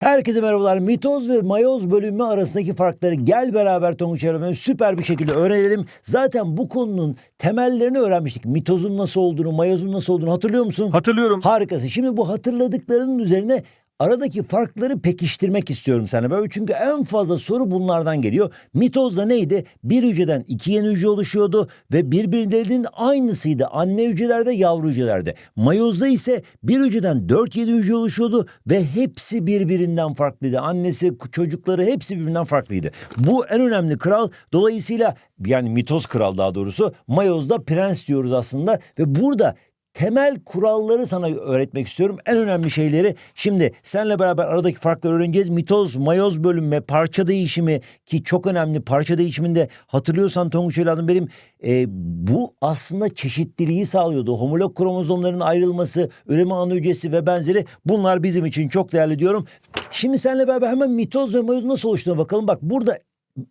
Herkese merhabalar. Mitoz ve mayoz bölünme arasındaki farkları gel beraber Tonguç Erömen süper bir şekilde öğrenelim. Zaten bu konunun temellerini öğrenmiştik. Mitozun nasıl olduğunu, mayozun nasıl olduğunu hatırlıyor musun? Hatırlıyorum. Harikasın. Şimdi bu hatırladıklarının üzerine aradaki farkları pekiştirmek istiyorum sana. Böyle çünkü en fazla soru bunlardan geliyor. Mitozda neydi? Bir hücreden iki yeni hücre oluşuyordu ve birbirlerinin aynısıydı. Anne hücrelerde, yavru hücrelerde. Mayozda ise bir hücreden dört yeni hücre oluşuyordu ve hepsi birbirinden farklıydı. Annesi, çocukları hepsi birbirinden farklıydı. Bu en önemli kral. Dolayısıyla yani mitoz kral daha doğrusu. Mayozda prens diyoruz aslında ve burada temel kuralları sana öğretmek istiyorum. En önemli şeyleri şimdi senle beraber aradaki farkları öğreneceğiz. Mitoz, mayoz bölünme, parça değişimi ki çok önemli parça değişiminde hatırlıyorsan Tonguç evladım benim e, bu aslında çeşitliliği sağlıyordu. Homolog kromozomların ayrılması, üreme ana hücresi ve benzeri bunlar bizim için çok değerli diyorum. Şimdi senle beraber hemen mitoz ve mayoz nasıl oluştuğuna bakalım. Bak burada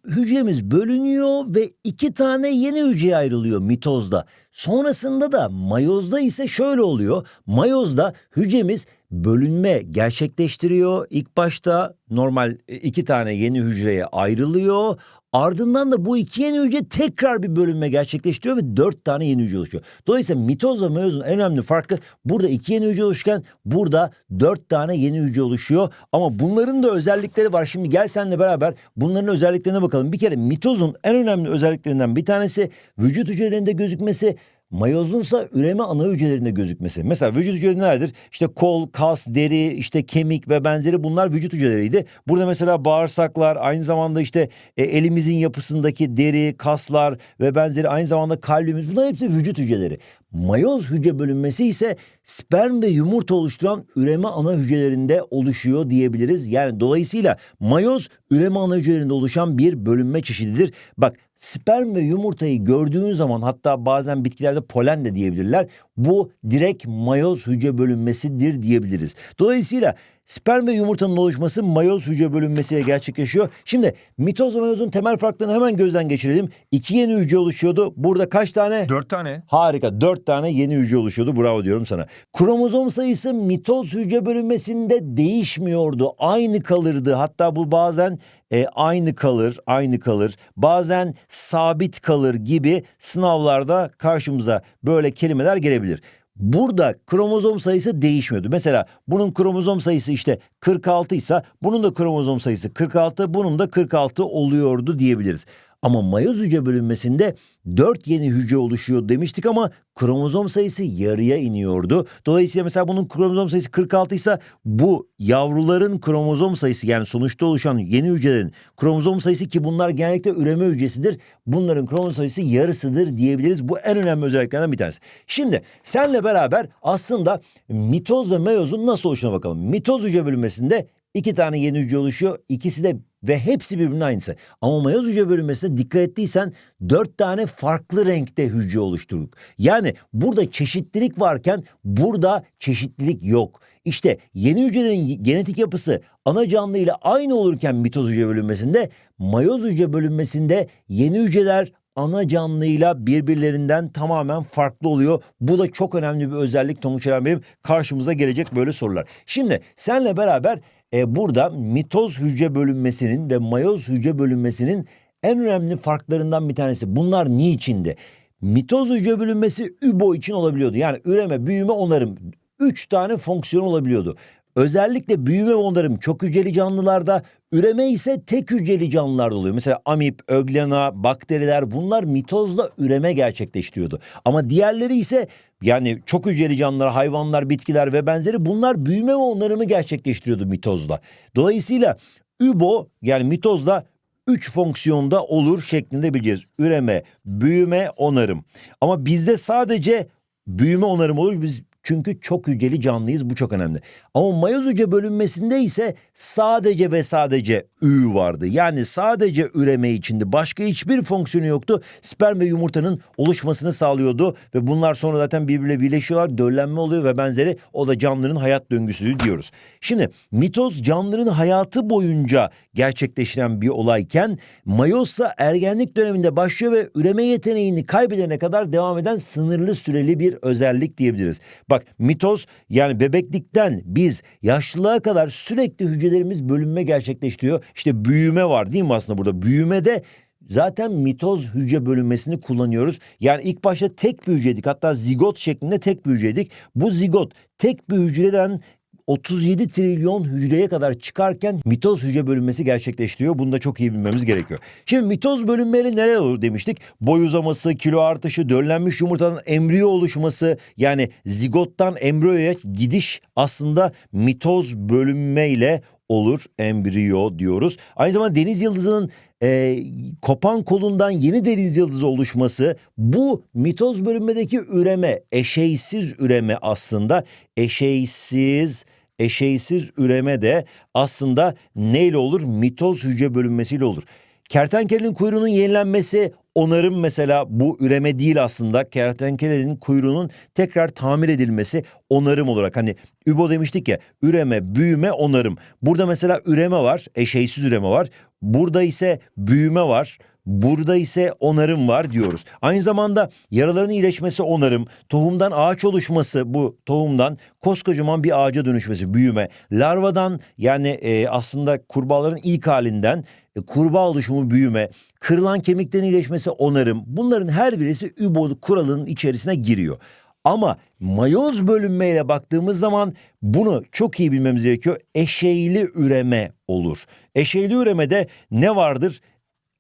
hücremiz bölünüyor ve iki tane yeni hücreye ayrılıyor mitozda. Sonrasında da mayozda ise şöyle oluyor. Mayozda hücremiz bölünme gerçekleştiriyor. İlk başta normal e, iki tane yeni hücreye ayrılıyor. Ardından da bu iki yeni hücre tekrar bir bölünme gerçekleştiriyor ve dört tane yeni hücre oluşuyor. Dolayısıyla mitoz ve meyozun en önemli farkı burada iki yeni hücre oluşurken burada dört tane yeni hücre oluşuyor. Ama bunların da özellikleri var. Şimdi gel senle beraber bunların özelliklerine bakalım. Bir kere mitozun en önemli özelliklerinden bir tanesi vücut hücrelerinde gözükmesi. Mayozunsa üreme ana hücrelerinde gözükmesi. Mesela vücut hücreleri nelerdir? İşte kol, kas, deri, işte kemik ve benzeri bunlar vücut hücreleriydi. Burada mesela bağırsaklar, aynı zamanda işte e, elimizin yapısındaki deri, kaslar ve benzeri aynı zamanda kalbimiz bunlar hepsi vücut hücreleri. Mayoz hücre bölünmesi ise sperm ve yumurta oluşturan üreme ana hücrelerinde oluşuyor diyebiliriz. Yani dolayısıyla mayoz üreme ana hücrelerinde oluşan bir bölünme çeşididir. Bak sperm ve yumurtayı gördüğün zaman hatta bazen bitkilerde polen de diyebilirler. Bu direkt mayoz hücre bölünmesidir diyebiliriz. Dolayısıyla sperm ve yumurtanın oluşması mayoz hücre bölünmesiyle gerçekleşiyor. Şimdi mitoz ve mayozun temel farklarını hemen gözden geçirelim. İki yeni hücre oluşuyordu. Burada kaç tane? Dört tane. Harika. Dört tane yeni hücre oluşuyordu. Bravo diyorum sana. Kromozom sayısı mitoz hücre bölünmesinde değişmiyordu. Aynı kalırdı. Hatta bu bazen e, aynı kalır, aynı kalır. Bazen sabit kalır gibi sınavlarda karşımıza böyle kelimeler gelebilir. Burada kromozom sayısı değişmiyordu. Mesela bunun kromozom sayısı işte 46 ise bunun da kromozom sayısı 46, bunun da 46 oluyordu diyebiliriz. Ama mayoz hücre bölünmesinde 4 yeni hücre oluşuyor demiştik ama kromozom sayısı yarıya iniyordu. Dolayısıyla mesela bunun kromozom sayısı 46 ise bu yavruların kromozom sayısı yani sonuçta oluşan yeni hücrelerin kromozom sayısı ki bunlar genellikle üreme hücresidir. Bunların kromozom sayısı yarısıdır diyebiliriz. Bu en önemli özelliklerden bir tanesi. Şimdi senle beraber aslında mitoz ve meyozun nasıl oluşuna bakalım. Mitoz hücre bölünmesinde iki tane yeni hücre oluşuyor. İkisi de ve hepsi birbirinin aynısı. Ama mayoz hücre bölünmesinde dikkat ettiysen dört tane farklı renkte hücre oluşturduk. Yani burada çeşitlilik varken burada çeşitlilik yok. İşte yeni hücrelerin genetik yapısı ana canlı ile aynı olurken mitoz hücre bölünmesinde mayoz hücre bölünmesinde yeni hücreler ana canlıyla birbirlerinden tamamen farklı oluyor. Bu da çok önemli bir özellik Tonguç Eren Bey'im. Karşımıza gelecek böyle sorular. Şimdi senle beraber e, burada mitoz hücre bölünmesinin ve mayoz hücre bölünmesinin en önemli farklarından bir tanesi. Bunlar niçindi? Mitoz hücre bölünmesi übo için olabiliyordu. Yani üreme, büyüme, onarım. Üç tane fonksiyon olabiliyordu. Özellikle büyüme ve onarım çok hücreli canlılarda, üreme ise tek hücreli canlılarda oluyor. Mesela amip, öglena, bakteriler bunlar mitozla üreme gerçekleştiriyordu. Ama diğerleri ise yani çok hücreli canlılar, hayvanlar, bitkiler ve benzeri bunlar büyüme ve onarımı gerçekleştiriyordu mitozla. Dolayısıyla übo yani mitozla üç fonksiyonda olur şeklinde bileceğiz. Üreme, büyüme, onarım. Ama bizde sadece büyüme onarım olur. Biz çünkü çok hücreli canlıyız bu çok önemli. Ama mayoz hücre bölünmesinde ise sadece ve sadece ü vardı. Yani sadece üreme içindi. Başka hiçbir fonksiyonu yoktu. Sperm ve yumurtanın oluşmasını sağlıyordu ve bunlar sonra zaten birbirle birleşiyorlar. Döllenme oluyor ve benzeri. O da canlıların hayat döngüsü diyoruz. Şimdi mitoz canlıların hayatı boyunca gerçekleşen bir olayken mayozsa ergenlik döneminde başlıyor ve üreme yeteneğini kaybedene kadar devam eden sınırlı süreli bir özellik diyebiliriz. Bak mitoz yani bebeklikten biz yaşlılığa kadar sürekli hücrelerimiz bölünme gerçekleştiriyor. İşte büyüme var değil mi aslında burada? Büyümede zaten mitoz hücre bölünmesini kullanıyoruz. Yani ilk başta tek bir hücreydik hatta zigot şeklinde tek bir hücreydik. Bu zigot tek bir hücreden 37 trilyon hücreye kadar çıkarken mitoz hücre bölünmesi gerçekleştiriyor. Bunu da çok iyi bilmemiz gerekiyor. Şimdi mitoz bölünmeleri neler olur demiştik. Boy uzaması, kilo artışı, döllenmiş yumurtadan embriyo oluşması yani zigottan embriyoya gidiş aslında mitoz bölünmeyle olur embriyo diyoruz. Aynı zamanda deniz yıldızının e, kopan kolundan yeni deniz yıldızı oluşması bu mitoz bölünmedeki üreme, eşeysiz üreme aslında eşeysiz eşeysiz üreme de aslında neyle olur? Mitoz hücre bölünmesiyle olur. Kertenkelenin kuyruğunun yenilenmesi onarım mesela bu üreme değil aslında. Kertenkelenin kuyruğunun tekrar tamir edilmesi onarım olarak. Hani übo demiştik ya üreme, büyüme, onarım. Burada mesela üreme var, eşeysiz üreme var. Burada ise büyüme var. Burada ise onarım var diyoruz. Aynı zamanda yaraların iyileşmesi onarım, tohumdan ağaç oluşması bu tohumdan koskocaman bir ağaca dönüşmesi büyüme, larvadan yani e, aslında kurbağaların ilk halinden e, kurbağa oluşumu büyüme, kırılan kemiklerin iyileşmesi onarım bunların her birisi übo kuralının içerisine giriyor. Ama mayoz bölünmeyle baktığımız zaman bunu çok iyi bilmemiz gerekiyor. Eşeyli üreme olur. Eşeyli üremede ne vardır?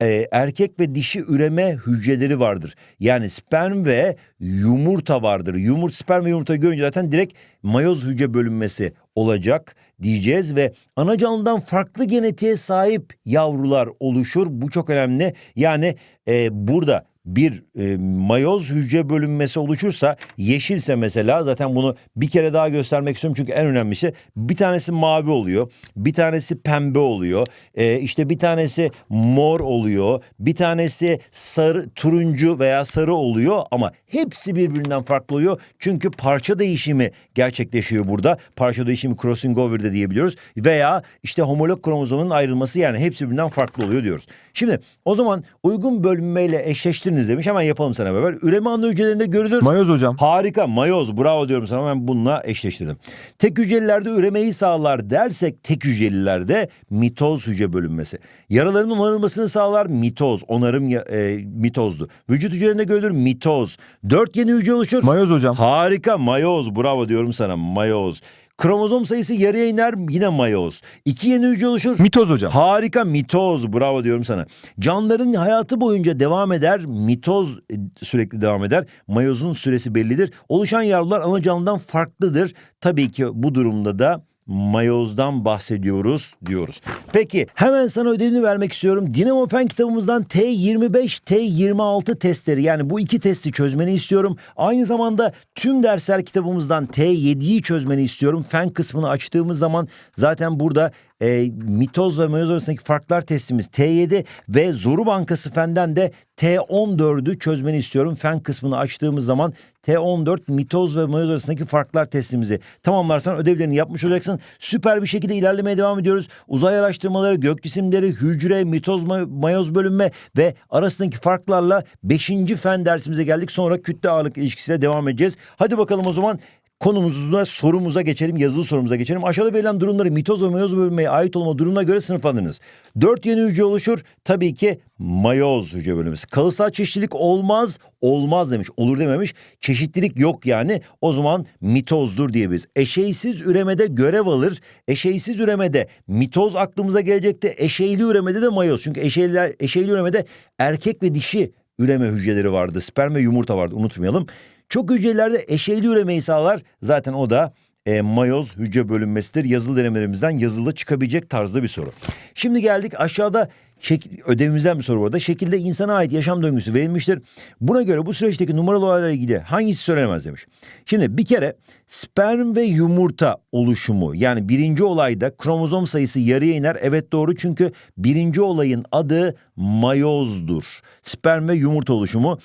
Ee, erkek ve dişi üreme hücreleri vardır. Yani sperm ve yumurta vardır. Yumurt, sperm ve yumurta görünce zaten direkt mayoz hücre bölünmesi olacak diyeceğiz ve ana canlıdan farklı genetiğe sahip yavrular oluşur. Bu çok önemli. Yani e, burada bir e, mayoz hücre bölünmesi oluşursa yeşilse mesela zaten bunu bir kere daha göstermek istiyorum çünkü en önemlisi bir tanesi mavi oluyor bir tanesi pembe oluyor e, işte bir tanesi mor oluyor bir tanesi sarı turuncu veya sarı oluyor ama hepsi birbirinden farklı oluyor çünkü parça değişimi gerçekleşiyor burada parça değişimi crossing over de diyebiliyoruz veya işte homolog kromozomun ayrılması yani hepsi birbirinden farklı oluyor diyoruz. Şimdi o zaman uygun bölünmeyle eşleştiriniz demiş. Hemen yapalım sana beraber. Üreme anlı hücrelerinde görülür. Mayoz hocam. Harika mayoz bravo diyorum sana ben bununla eşleştirdim. Tek hücrelilerde üremeyi sağlar dersek tek hücrelilerde mitoz hücre bölünmesi. Yaraların onarılmasını sağlar mitoz onarım e, mitozdu. Vücut hücrelerinde görülür mitoz. Dört yeni hücre oluşur. Mayoz hocam. Harika mayoz bravo diyorum sana mayoz. Kromozom sayısı yarıya iner yine mayoz. İki yeni hücre oluşur. Mitoz hocam. Harika mitoz bravo diyorum sana. Canlıların hayatı boyunca devam eder. Mitoz e, sürekli devam eder. Mayozun süresi bellidir. Oluşan yavrular ana canlıdan farklıdır. Tabii ki bu durumda da mayozdan bahsediyoruz diyoruz. Peki hemen sana ödevini vermek istiyorum. Dinamo Fen kitabımızdan T25, T26 testleri yani bu iki testi çözmeni istiyorum. Aynı zamanda tüm dersler kitabımızdan T7'yi çözmeni istiyorum. Fen kısmını açtığımız zaman zaten burada e, mitoz ve mayoz arasındaki farklar testimiz T7 ve Zoru Bankası Fen'den de T14'ü çözmeni istiyorum. Fen kısmını açtığımız zaman T14 mitoz ve mayoz arasındaki farklar testimizi tamamlarsan ödevlerini yapmış olacaksın. Süper bir şekilde ilerlemeye devam ediyoruz. Uzay araştırmaları, gök cisimleri, hücre, mitoz, may- mayoz bölünme ve arasındaki farklarla 5. fen dersimize geldik. Sonra kütle ağırlık ilişkisiyle devam edeceğiz. Hadi bakalım o zaman konumuza, sorumuza geçelim, yazılı sorumuza geçelim. Aşağıda verilen durumları mitoz ve mayoz bölünmeye ait olma durumuna göre sınıflandırınız. Dört yeni hücre oluşur. Tabii ki mayoz hücre bölünmesi. Kalıtsal çeşitlilik olmaz, olmaz demiş. Olur dememiş. Çeşitlilik yok yani. O zaman mitozdur diyebiliriz. Eşeysiz üremede görev alır. Eşeysiz üremede mitoz aklımıza gelecekti. Eşeyli üremede de mayoz. Çünkü eşeyli, eşeyli üremede erkek ve dişi üreme hücreleri vardı. Sperm ve yumurta vardı unutmayalım. Çok hücrelerde eşeyli üremeyi sağlar. Zaten o da e, mayoz hücre bölünmesidir. Yazılı denemelerimizden yazılı çıkabilecek tarzda bir soru. Şimdi geldik aşağıda şek- ödevimizden bir soru burada. Şekilde insana ait yaşam döngüsü verilmiştir. Buna göre bu süreçteki numaralı olaylarla ilgili hangisi söylenemez demiş. Şimdi bir kere sperm ve yumurta oluşumu yani birinci olayda kromozom sayısı yarıya iner. Evet doğru çünkü birinci olayın adı mayozdur. Sperm ve yumurta oluşumu.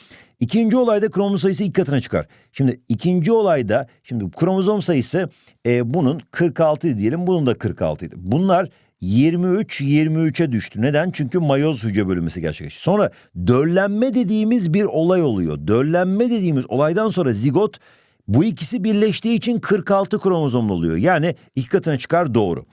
İkinci olayda kromozom sayısı iki katına çıkar. Şimdi ikinci olayda şimdi kromozom sayısı e, bunun 46 diyelim bunun da 46 idi. Bunlar 23 23'e düştü. Neden? Çünkü mayoz hücre bölünmesi gerçekleşti. Sonra döllenme dediğimiz bir olay oluyor. Döllenme dediğimiz olaydan sonra zigot Bu ikisi birleştiği için 46 kromozomlu oluyor. Yani iki katına çıkar doğru.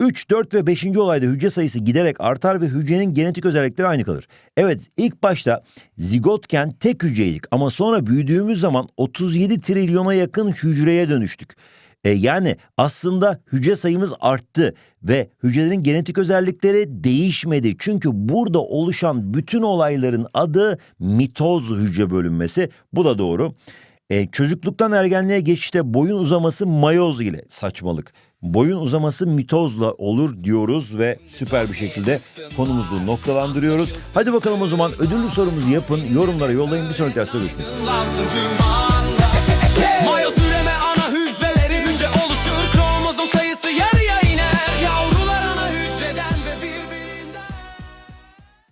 3, 4 ve 5. olayda hücre sayısı giderek artar ve hücrenin genetik özellikleri aynı kalır. Evet ilk başta zigotken tek hücreydik ama sonra büyüdüğümüz zaman 37 trilyona yakın hücreye dönüştük. E, yani aslında hücre sayımız arttı ve hücrelerin genetik özellikleri değişmedi. Çünkü burada oluşan bütün olayların adı mitoz hücre bölünmesi. Bu da doğru. E, çocukluktan ergenliğe geçişte boyun uzaması mayoz ile saçmalık. Boyun uzaması mitozla olur diyoruz ve süper bir şekilde konumuzu noktalandırıyoruz. Hadi bakalım o zaman ödüllü sorumuzu yapın, yorumlara yollayın. Bir sonraki derste görüşmek üzere.